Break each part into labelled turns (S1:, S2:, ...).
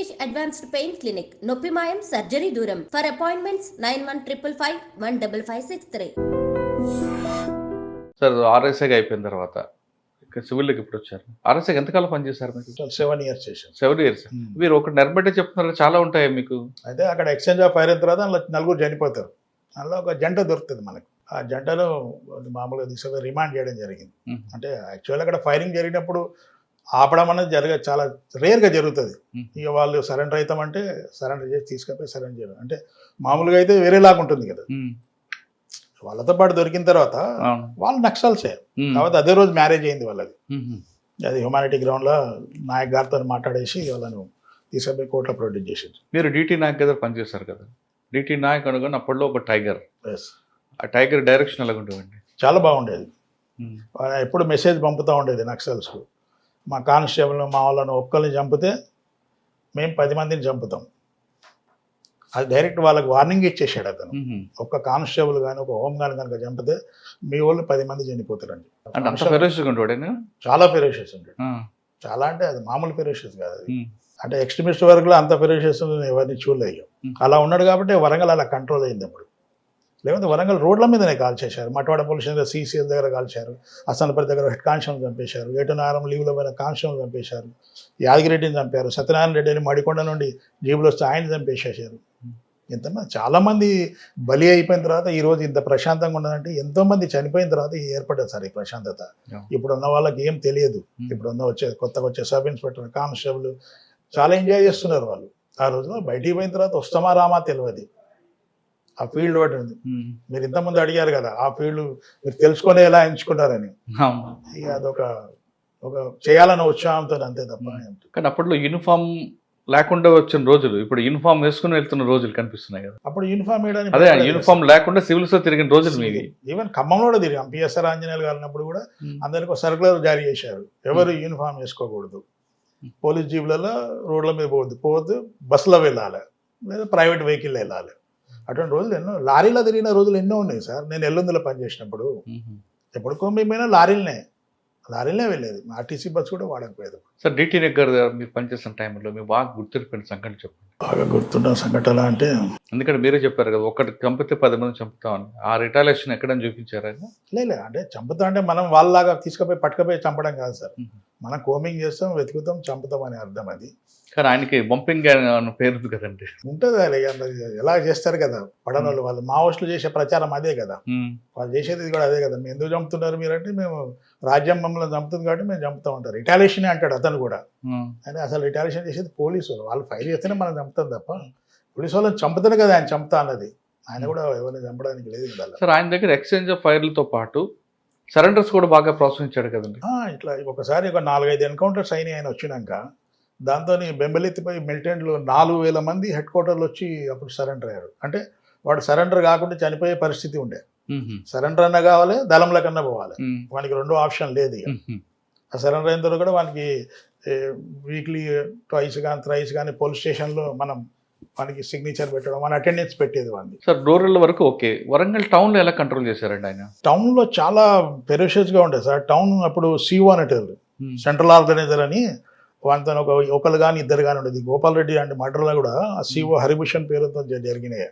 S1: Venkatesh advanced pain clinic నొప్పి మాయం surgery దూరం. For appointments nine one triple five one double five six three
S2: sir ఆర్ఎస్ఐగా అయిపోయిన తర్వాత ఇక్కడ సివిల్లోకి ఇప్పుడు వచ్చారు? ఆర్ఎస్ఐకి ఎంతకాలం పనిచేశారు మీరు
S3: సెవెన్ ఇయర్స్ చేశాను
S2: సెవెన్ ఇయర్స్ మీరు ఒక నెరబెట్టే చెప్తున్నారు చాలా ఉంటాయి మీకు?
S3: అయితే అక్కడ ఎక్స్చేంజ్ ఆఫ్ ఫైర్ అయిన తర్వాత నలుగురు చనిపోతారు. అందులో ఒక జంట దొరుకుతుంది మనకు. ఆ జంటలో మామూలుగా తీసుకొని రిమాండ్ చేయడం జరిగింది.
S2: మ్మ్.
S3: అంటే యాక్చువల్ అక్కడ ఫైరింగ్ జరిగినప్పుడు ఆపడం అనేది జరగ చాలా రేర్గా జరుగుతుంది. ఇక వాళ్ళు సరెండర్ అవుతామంటే సరెండర్ చేసి తీసుకపోయి సరెండర్ చేయడం. అంటే మామూలుగా అయితే వేరేలాగా ఉంటుంది కదా. వాళ్ళతో పాటు దొరికిన తర్వాత వాళ్ళు నక్సల్సే కాబట్టి అదే రోజు మ్యారేజ్ అయింది వాళ్ళది. అది హ్యుమానిటీ గ్రౌండ్లో నాయక్ గారితో మాట్లాడేసి వాళ్ళను తీసుకుపోయి కోర్టులో ప్రొడ్యూస్ చేసింది.
S2: మీరు డిటి నాయక్ దగ్గర పనిచేశారు కదా. డిటి నాయక్ అనుకుని అప్పట్లో ఒక టైగర్. ఆ టైగర్ డైరెక్షన్ ఎలాగ ఉండేవండి
S3: చాలా బాగుండేది. ఎప్పుడు మెసేజ్ పంపుతూ ఉండేది నక్సల్స్కు. మా కానిస్టేబుల్ మా వాళ్ళని ఒక్కరిని చంపితే మేము పది మందిని చంపుతాం. అది డైరెక్ట్ వాళ్ళకి వార్నింగ్ ఇచ్చేసాడు అతను. ఒక్క కానిస్టేబుల్ కానీ ఒక హోమ్ గార్డ్ కనుక చంపితే మీ వాళ్ళు పది మంది చనిపోతారండి. చాలా ఫెరోషియస్ ఉంటాడు చాలా అంటే అది మామూలు ఫెరోషియస్ కాదు అది. అంటే ఎక్స్ట్రీమిస్ట్ వర్క్లో అంత ఫెరోషియస్ ఎవరిని చూడలేదు. అలా ఉన్నాడు కాబట్టి వరంగల్ అలా కంట్రోల్ అయింది అప్పుడు. లేకపోతే వరంగల్ రోడ్ల మీదనే కాల్ చేశారు మటవాడ పోలీస్ స్టేషన్ సీసీఎల్ దగ్గర కాల్చారు. అసనపల్లి దగ్గర హెడ్ కానిస్టేబుల్ చంపేశారు. ఏటునారం లీవ్లో పోయిన కానిస్టేబుల్ చంపేశారు. యాదగిరెడ్డిని చంపారు. సత్యనారాయణ రెడ్డిని మడికొండ నుండి జీబులో వస్తే ఆయన చంపేసేసారు. ఎంతమంది చాలా మంది బలి అయిపోయిన తర్వాత ఈ రోజు ఇంత ప్రశాంతంగా ఉన్నదంటే ఎంతో మంది చనిపోయిన తర్వాత ఈ ఏర్పడ్డది సార్ ఈ ప్రశాంతత. ఇప్పుడు ఉన్న వాళ్ళకి ఏం తెలియదు.
S2: Hmm.
S3: ఇప్పుడు ఉన్న వచ్చే కొత్తగా వచ్చే సబ్ ఇన్స్పెక్టర్ కానిస్టేబుల్ చాలా ఎంజాయ్ చేస్తున్నారు వాళ్ళు. ఆ రోజులో బయటికి పోయిన తర్వాత వస్తామా రామా తెలియదు ఆ ఫీల్డ్ ఒకటి ఉంది. మీరు ఇంతకుముందు అడిగారు కదా ఆ ఫీల్డ్ మీరు తెలుసుకొని ఎలా ఎంచుకున్నారని. ఇక అదొక ఒక చేయాలన్న ఉత్సాహంతో అంతే తప్ప
S2: కానీ అప్పట్లో యూనిఫామ్ లేకుండా వచ్చిన రోజులు ఇప్పుడు యూనిఫామ్ వేసుకుని వెళ్తున్న రోజులు కనిపిస్తున్నాయి కదా.
S3: అప్పుడు యూనిఫామ్ వేయడానికి
S2: అదే యూనిఫామ్ లేకుండా సివిల్స్లో తిరిగిన రోజులు మీవి.
S3: ఈవెన్ ఖమ్మంలో కూడా తిరిగాం. పిఎస్ఆర్ ఆంజనేయులు గారినప్పుడు కూడా అందరికి ఒక సర్కులర్ జారీ చేశారు. ఎవరు యూనిఫామ్ వేసుకోకూడదు. పోలీస్ జీబులలో రోడ్ల మీద పోవద్దు. పోవద్దు బస్సులో వెళ్ళాలి. లేదా ప్రైవేట్ వెహికల్ వెళ్ళాలి. అటువంటి రోజులు ఎన్నో లారీలో తిరిగిన రోజులు ఎన్నో ఉన్నాయి సార్. నేను ఎల్లుందిలో పనిచేసినప్పుడు. ఎప్పుడు పోయినా లారీలనే. లారీలనే వెళ్ళేది. ఆర్టీసీ బస్ కూడా వాడకపోయేది.
S2: సార్ డిటి దగ్గర మీరు పనిచేసిన టైంలో మీకు బాగా గుర్తుండిపోయిన సంఘటన చెప్పండి.
S3: బాగా గుర్తున్న సంఘటన అంటే
S2: ఎందుకంటే మీరే చెప్పారు కదా ఒకటి చంపితే పది మంది చంపుతామని. ఆ రిటాలియేషన్ ఎక్కడని చూపించారా?
S3: లేదు అంటే చంపుతా అంటే మనం వాళ్ళలాగా తీసుకుపోయి పట్టుకపోయి చంపడం కాదు సార్. మనం కోమింగ్ చేస్తాం వెతుకుతాం చంపుతాం అని అర్థం అది.
S2: కానీ ఆయనకి బంపింగ్ పేరు కదండి.
S3: ఉంటుంది ఎలా చేస్తారు కదా పడనోళ్ళు వాళ్ళు. మావోస్టులు చేసే ప్రచారం అదే కదా. వాళ్ళు చేసేది కూడా అదే కదా. మేము ఎందుకు చంపుతున్నారు మీరంటే మేము రాజ్యం మమ్మల్ని చంపుతుంది కాబట్టి మేము చంపుతూ ఉంటారు. రిటాలియేషన్ అంటాడు అతను కూడా. అని అసలు రిటాలియేషన్ చేసేది పోలీసు వాళ్ళు. ఫైర్ చేస్తేనే మనం చంపుతాం తప్ప పోలీసు వాళ్ళని చంపుతానే కదా ఆయన చంపుతా అన్నది. ఆయన కూడా ఎవరిని చంపడానికి లేదు కదా.
S2: సార్ ఆయన దగ్గర ఎక్స్చేంజ్ ఆఫ్ ఫైర్లతో పాటు సరెండర్స్ కూడా బాగా ప్రోత్సహించాడు కదండి.
S3: ఇట్లా ఒకసారి ఒక నాలుగైదు ఎన్కౌంటర్స్ అయినాయి ఆయన వచ్చినాక. దాంతో బెంబెలెత్తిపోయి మిలిటెంట్లు నాలుగు వేల మంది హెడ్ క్వార్టర్లు వచ్చి అప్పుడు సరెండర్ అయ్యారు. అంటే వాడు సరెండర్ కాకుండా చనిపోయే పరిస్థితి ఉండే. సరెండర్ అన్నా కావాలి దళంలో కన్నా పోవాలి. వానికి రెండో ఆప్షన్ లేదు ఆ సరెండర్ అయిన తర్వాత కూడా వానికి వీక్లీ ట్వైస్ కానీ థ్రైస్ కానీ పోలీస్ స్టేషన్లో మనం వానికి సిగ్నేచర్ పెట్టడం మన అటెండెన్స్ పెట్టేది వాడిని
S2: సార్ రూరల్ వరకు ఓకే. వరంగల్ టౌన్లో ఎలా కంట్రోల్ చేశారండి ఆయన?
S3: టౌన్లో చాలా ఫెరోషియస్గా ఉండేది సార్. టౌన్ అప్పుడు సిఓ అనేటోళ్ళు సెంట్రల్ ఆర్గనైజర్ అని వాటితో ఒక ఒకరు కానీ ఇద్దరు కానీ ఉండేది. గోపాల్ రెడ్డి అంటే మర్డర్లో కూడా ఆ సిఓ హరిభూషణ్ పేరుతో జరిగినాయి.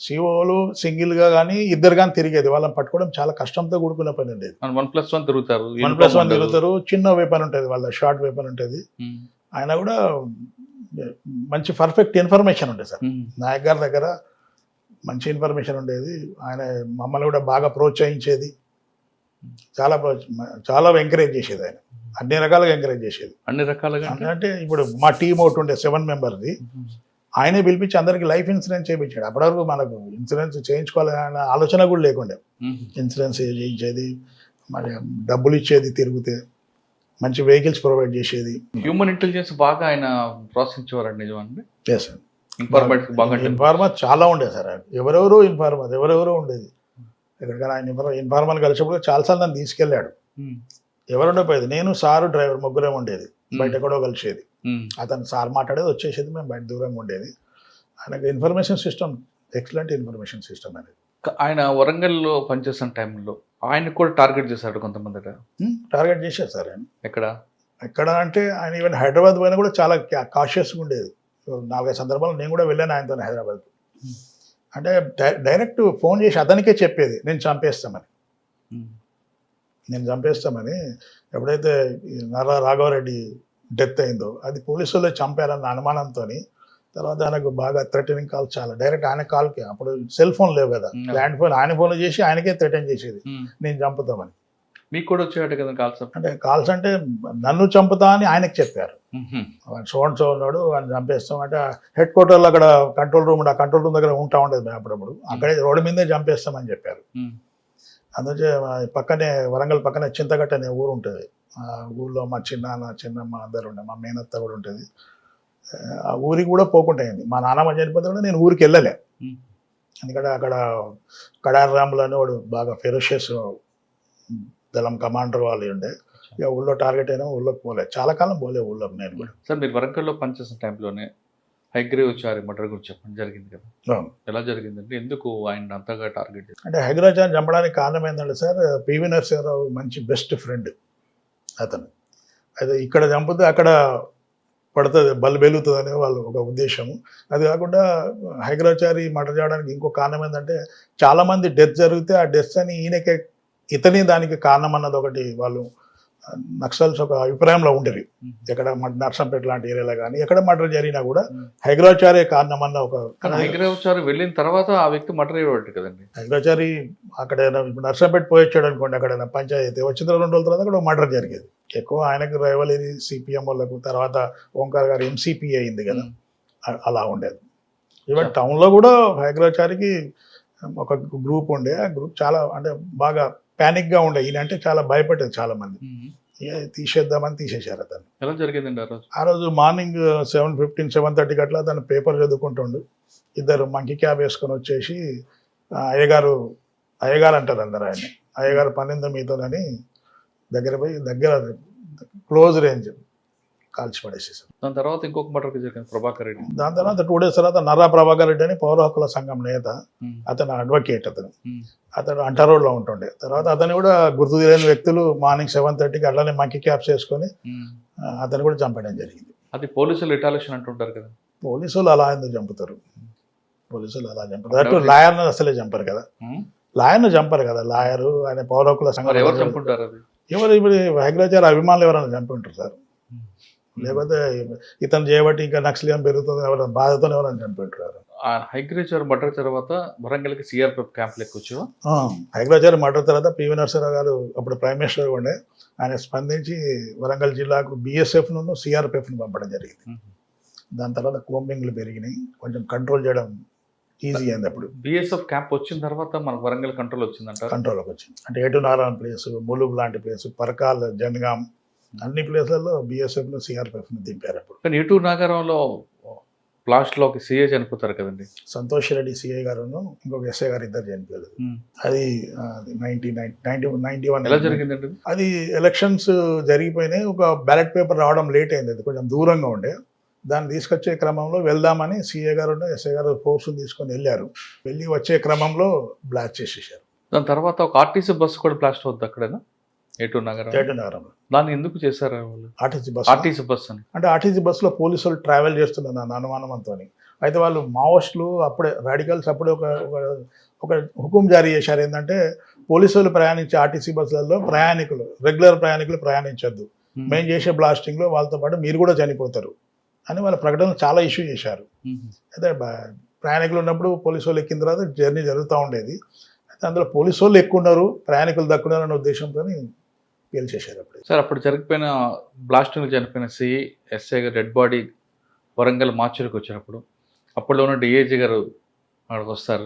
S3: సిఓలు సింగిల్గా కానీ ఇద్దరు కానీ తిరిగేది. వాళ్ళని పట్టుకోవడం చాలా కష్టంతో కూడుకున్న పని ఉండేది.
S2: వన్ ప్లస్ వన్ తిరుగుతారు.
S3: One plus one. తిరుగుతారు చిన్న వెపన్ ఉంటుంది వాళ్ళ షార్ట్ వెపన్ ఉంటుంది. ఆయన కూడా మంచి పర్ఫెక్ట్ ఇన్ఫర్మేషన్ ఉండేది సార్. నాయక్ గారి దగ్గర మంచి ఇన్ఫర్మేషన్ ఉండేది. ఆయన మమ్మల్ని కూడా బాగా ప్రోత్సహించేది. చాలా చాలా ఎంకరేజ్ చేసేది ఆయన. అన్ని రకాలుగా ఎంకరేజ్ చేసేది.
S2: అన్ని రకాలుగా అంటే?
S3: ఇప్పుడు మా టీం ఒకటి ఉండే సెవెన్ మెంబర్ది ఆయనే పిలిపించి అందరికి లైఫ్ ఇన్సూరెన్స్ చేయించాడు అప్పటివరకు మనకు ఇన్సూరెన్స్ చేయించుకోవాలనే ఆలోచన కూడా లేకుండే. ఇన్సూరెన్స్ చేయించేది మరి డబ్బులు ఇచ్చేది తిరిగితే. మంచి వెహికల్స్ ప్రొవైడ్ చేసేది.
S2: హ్యూమన్ ఇంటెలిజెన్స్ బాగా ఆయన ప్రోత్సహించేవారండి నిజమండి.
S3: ఎస్
S2: ఇన్ఫర్మేట్ బాగా
S3: ఇన్ఫార్మర్ చాలా ఉండేది సార్. ఎవరెవరో ఇన్ఫార్మర్ ఎవరెవరో ఉండేది. ఎక్కడికైనా ఆయన ఇన్ఫార్మర్ కలిసినప్పుడు చాలాసార్లు నన్ను తీసుకెళ్ళాడు.
S2: ఉమ్,
S3: ఎవరు ఉండకపోయేది నేను సారు డ్రైవర్ ముగ్గురే ఉండేది. బయట
S2: ఉమ్,
S3: ఎక్కడో కలిసేది.
S2: ఉమ్,
S3: అతను సార్ మాట్లాడేది వచ్చేసేది మేము బయట దూరంగా ఉండేది. ఆయనకు information system excellent information system అనేది.
S2: ఆయన వరంగల్లో పనిచేస్తున్న టైంలో ఆయన కూడా టార్గెట్ చేశాడు కొంతమంది
S3: టార్గెట్ చేశారు సార్ ఆయన.
S2: ఎక్కడ?
S3: ఎక్కడ అంటే ఆయన ఈవెన్ హైదరాబాద్ పోయినా కూడా చాలా కాషియస్గా ఉండేది. నాలుగైదు సందర్భాలు నేను కూడా వెళ్ళాను ఆయనతో హైదరాబాద్ అంటే డైరెక్ట్ ఫోన్ చేసి అతనికే చెప్పేది నేను చంపేస్తామని. నేను చంపేస్తామని ఎప్పుడైతే నర్రా రాఘవరెడ్డి డెత్ అయిందో అది పోలీసులే చంపారన్న అనుమానంతో తర్వాత ఆయనకు బాగా థ్రెటనింగ్ కాల్ చాలా. డైరెక్ట్ ఆయన కాల్కి అప్పుడు సెల్ ఫోన్ లేవు కదా.
S2: Hmm.
S3: ల్యాండ్ ఫోన్ ఆయన ఫోన్ చేసి ఆయనకే థ్రెటన్ చేసేది.
S2: ఉమ్.
S3: నేను చంపుతామని.
S2: మీకు కూడా వచ్చేవాడు కదా కాల్స్
S3: అంటే కాల్స్ అంటే నన్ను చంపుతా అని ఆయనకు చెప్పారు.
S2: ఉహుం.
S3: వాడు సో ఉన్నాడు వాడిని చంపేస్తాం అంటే హెడ్ క్వార్టర్లో అక్కడ కంట్రోల్ రూమ్ ఆ కంట్రోల్ రూమ్ దగ్గర ఉంటా ఉండేది మేము అప్పుడప్పుడు. అక్కడే రోడ్డు మీదే చంపేస్తామని చెప్పారు. మా పక్కనే వరంగల్ పక్కనే చింతగట్ట అనే ఊరు ఉంటుంది. ఆ ఊర్లో మా చిన్నాన్న చిన్నమ్మ అందరు ఉండే మా మేనత్త కూడా ఉంటుంది. ఆ ఊరికి కూడా పోకుండా అయింది మా నాన్నమ్మ చనిపోతే కూడా నేను ఊరికి వెళ్ళలే. ఎందుకంటే అక్కడ కడారి రాములు అని వాడు బాగా ఫెరోషియస్ దళం కమాండర్ వాళ్ళు ఉండే. ఇక ఊళ్ళో టార్గెట్ అయినా ఊళ్ళోకి పోలే. చాలా కాలం పోలే ఊళ్ళోకి నేను కూడా.
S2: సార్ మీరు వరంగల్లో పనిచేసిన టైంలోనే హైగ్రేవ్ వచ్చారు మర్డర్ గురించి చెప్పండి జరిగింది కదా. ఎలా జరిగిందంటే ఎందుకు ఆయన అంతగా టార్గెట్
S3: అంటే హైదరాబాద్ చంపడానికి కారణం ఏంటంటే సార్ పివి నరసింహారావు మంచి బెస్ట్ ఫ్రెండ్ అతను. అయితే ఇక్కడ చంపితే అక్కడ పడుతుంది బలు వెలుగుతుందని వాళ్ళు ఒక ఉద్దేశము. అది కాకుండా హైదరాచారి మాట చేయడానికి ఇంకో కారణం ఏంటంటే చాలామంది డెత్ జరిగితే ఆ డెత్ అని ఈయనకే ఇతని దానికి కారణం అన్నది ఒకటి వాళ్ళు నక్సల్స్ ఒక అభిప్రాయంలో ఉండేవి. ఎక్కడ నర్సంపేట లాంటి ఏరియాలో కానీ ఎక్కడ మర్డర్ జరిగినా కూడా హైదరాచార్య కారణం అన్న ఒక
S2: వచ్చారు వెళ్ళిన తర్వాత ఆ వ్యక్తి మర్డర్ అయ్యేవాడు కదండి.
S3: హైదరాచారి అక్కడ నర్సంపేట పోయి వచ్చాడు అనుకోండి అక్కడ పంచాయతీ వచ్చిన రెండు రోజుల తర్వాత అక్కడ మర్డర్ జరిగేది. ఎక్కువ ఆయనకు రైవలరీ సిపిఎం వాళ్ళకు తర్వాత ఓంకార్ గారు ఎంసీపీ అయింది కదా. అలా ఉండేది. ఈవెన్. టౌన్లో కూడా హైదరాచారికి ఒక గ్రూప్ ఉండే. ఆ గ్రూప్ చాలా అంటే బాగా ప్యానిక్గా ఉండే. ఈయన అంటే చాలా భయపడేది చాలా మంది
S2: ఉమ్.
S3: ఇక తీసేద్దామని తీసేశారు అతను
S2: ఎలా జరిగిందండి ఆ రోజు?
S3: ఆ రోజు మార్నింగ్ సెవెన్ ఫిఫ్టీన్ సెవెన్ థర్టీకి అట్లా తను పేపర్ చదువుకుంటుండు. ఇద్దరు మంకీ క్యాబ్ వేసుకొని వచ్చేసి అయ్యగారు అయ్యగారు అంటారు అందరు ఆయన అయ్యగారు పన్నెండు మీతోనని దగ్గర పోయి దగ్గర క్లోజ్ రేంజ్. కాల్చి పడేసేసారు.
S2: దాని తర్వాత ఇంకొక మర్డర్ జరిగింది ప్రభాకర్ రెడ్డి.
S3: దాని తర్వాత టూ డేస్ తర్వాత నర్రా ప్రభాకర్ రెడ్డి అని పౌర హక్కుల సంఘం నేత. అతను అడ్వకేట్ అతను. అతను అంటర్ రోడ్లో ఉంటుండే. తర్వాత అతను కూడా గుర్తు తెలియని వ్యక్తులు మార్నింగ్ సెవెన్ థర్టీకి అట్లానే మంకీ వేసుకొని
S2: ఉమ్.
S3: ఆ, అతను కూడా చంపడం జరిగింది.
S2: అది పోలీసులు రిటాలిషన్ అంటుంటారు కదా.
S3: పోలీసులు అలా ఎందుకు చంపుతారు? పోలీసులు అలా చంపుతారు. అటు లాయర్ను అసలే చంపరు కదా. లాయర్ను చంపరు కదా. లాయరు ఆయన పౌరకుల
S2: మరి
S3: సంఘం
S2: ఎవరు చంపుంటారు అది?
S3: ఎవరు ఇప్పుడు హైగ్రాచార అభిమానులు ఎవరైనా చంపి ఉంటారు సార్ లేకపోతే ఇతను చేయబట్టి ఇంకా నక్సలియం పెరుగుతుంది ఎవరైనా బాధతో ఎవరైనా చంపి ఉంటారు
S2: ఆ హైగ్రేచర్ మర్డర్ తర్వాత వరంగల్కి సిఆర్పిఎఫ్ క్యాంప్ లెక్క వచ్చావా?
S3: హైగ్రాచార్య మర్డర్ తర్వాత పివి నరసింహరావు గారు అప్పుడు ప్రైమ్ మినిస్టర్ ఉండే. ఆయన స్పందించి వరంగల్ జిల్లాకు బిఎస్ఎఫ్ను సిఆర్పిఎఫ్ను పంపడం జరిగింది. దాని తర్వాత కోంబింగ్లు పెరిగినాయి. కొంచెం కంట్రోల్ చేయడం ఈజీ అయింది అప్పుడు.
S2: బిఎస్ఎఫ్ క్యాంప్ వచ్చిన తర్వాత మనకు వరంగల్ కంట్రోల్ వచ్చిందంటారు?
S3: కంట్రోల్కి వచ్చింది. అంటే ఏటు నారాయణ ప్లేస్ ములుగు లాంటి ప్లేస్ పరకాల్ జనగాం అన్ని ప్లేస్లలో బిఎస్ఎఫ్ను సిఆర్పిఎఫ్ను దింపారు అప్పుడు.
S2: కానీ ఇటు నగరంలో లాస్ట్లో ఒక సీఏ చనిపోతారు కదండి.
S3: సంతోష్ రెడ్డి సిఐ గారును ఇంకొక ఎస్ఐ గారు ఇద్దరు చనిపోయారు. అది ninety nine ninety ninety one
S2: ఎలా జరిగిందండి?
S3: అది? ఎలక్షన్స్ జరిగిపోయినాయి. ఒక బ్యాలెట్ పేపర్ రావడం లేట్ అయింది. అది కొంచెం దూరంగా ఉండే. దాన్ని తీసుకొచ్చే క్రమంలో వెళ్దామని సీఏ గారు ఎస్ఐ గారు ఫోర్స్ తీసుకొని వెళ్ళారు. వెళ్ళి వచ్చే క్రమంలో బ్లాస్ట్ చేసేసారు.
S2: దాని తర్వాత ఒక ఆర్టీసీ బస్సు కూడా బ్లాస్ట్ అవుద్ది అక్కడేనా? ఎటు నగరం?
S3: ఏటు నగరంలో
S2: దాన్ని ఎందుకు చేశారు వాళ్ళు?
S3: ఆర్టీసీ బస్
S2: ఆర్టీసీ బస్ అని
S3: అంటే ఆర్టీసీ బస్సులో పోలీసులు ట్రావెల్ చేస్తున్నారు నా అనుమానంతో అయితే వాళ్ళు మావోస్టులు అప్పుడే రాడికల్స్ అప్పుడే ఒక ఒక- హుకుం జారీ చేశారు ఏంటంటే పోలీసులు ప్రయాణించే ఆర్టీసీ బస్సులలో ప్రయాణికులు రెగ్యులర్ ప్రయాణికులు ప్రయాణించొద్దు. మేము. చేసే బ్లాస్టింగ్లో వాళ్ళతో పాటు మీరు కూడా చనిపోతారు అని వాళ్ళ ప్రకటన చాలా ఇష్యూ చేశారు. అయితే ప్రయాణికులు ఉన్నప్పుడు పోలీసు వాళ్ళు ఎక్కిన తర్వాత జర్నీ జరుగుతూ ఉండేది. అయితే అందులో పోలీసు వాళ్ళు ఎక్కువ ఉన్నారు ప్రయాణికులు దక్కున్నారు అనే ఉద్దేశంతో పేల్చేశారు అప్పుడు?
S2: సార్ అప్పుడు జరిగిపోయిన బ్లాస్టింగ్ చనిపోయిన సిఐ ఎస్ఐ గారు డెడ్ బాడీ వరంగల్ మార్చురికి వచ్చినప్పుడు అప్పుడు ఉన్న డిఏజీ గారు అక్కడికి వస్తారు.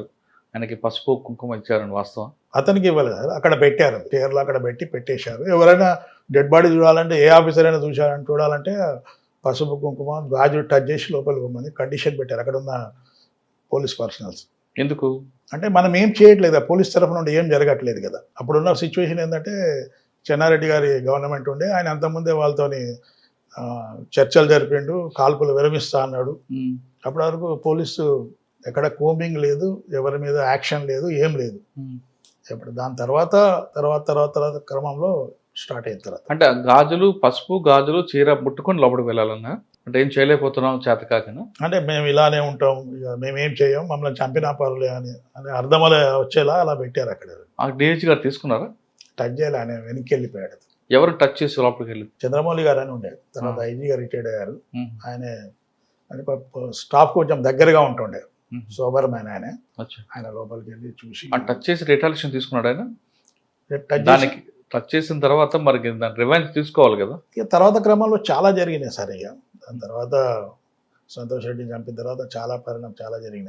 S2: ఆయనకి పసుపు కుంకుమ ఇచ్చారని వాస్తవం.
S3: అతనికి ఇవ్వలేదు. అక్కడ పెట్టారు. చైర్లో అక్కడ పెట్టి పెట్టేశారు. ఎవరైనా డెడ్ బాడీ చూడాలంటే ఏ ఆఫీసర్ అయినా చూశారని చూడాలంటే పసుపు కుంకుమ గాజు టచ్ చేసి లోపలికి పోమని కండిషన్ పెట్టారు. అక్కడ ఉన్న పోలీస్ పర్సనల్స్.
S2: ఎందుకు?
S3: అంటే మనం ఏం చేయట్లేదు. పోలీస్ తరఫు నుండి ఏం జరగట్లేదు కదా? అప్పుడున్న సిచ్యువేషన్ ఏంటంటే చెన్నారెడ్డి గారి గవర్నమెంట్ ఉండే ఆయన అంతకుముందే వాళ్ళతోని చర్చలు జరిపిండు కాల్పులు విరమిస్తా అన్నాడు. అప్పటి వరకు పోలీసు ఎక్కడ కోంబింగ్ లేదు ఎవరి మీద యాక్షన్ లేదు ఏం లేదు. ఇప్పుడు దాని తర్వాత తర్వాత తర్వాత తర్వాత క్రమంలో స్టార్ట్ అయిన తర్వాత.
S2: అంటే గాజులు పసుపు గాజులు చీర ముట్టుకొని లోపలికి వెళ్ళాలన్నా? అంటే ఏం చేయలేకపోతున్నాం చేత కాకనా?
S3: అంటే మేము ఇలానే ఉంటాం ఇక మేము ఏం చేయం మమ్మల్ని చంపినా పర్లే అని అని అర్థం వచ్చేలా అలా పెట్టారు అక్కడ.
S2: డిహెచ్ గారు తీసుకున్నారా?
S3: టచ్ చేయాలి ఆయన వెనక్కి వెళ్ళిపోయాడు
S2: ఎవరు టచ్ చేసి లోపలికి వెళ్ళి
S3: చంద్రమౌళి గారు అని ఉండేది. తర్వాత. ఐజీ గారు రిటైర్డ్ అయ్యారు. ఆయన స్టాఫ్ కొంచెం దగ్గరగా ఉంటుండే. సోబర్ మ్యాన్ ఆయన. ఆయన లోపలికి వెళ్ళి చూసి
S2: టచ్ చేసి రిటాలిషన్ తీసుకున్నాడు ఆయన? దానికి టచ్ చేసిన తర్వాత మరి దాని రివెంజ్ తీసుకోవాలి కదా?
S3: ఇక తర్వాత క్రమంలో చాలా జరిగినాయి సార్ ఇక. దాని తర్వాత సంతోష్ రెడ్డిని చంపిన తర్వాత చాలా పరిణామం చాలా జరిగినాయి.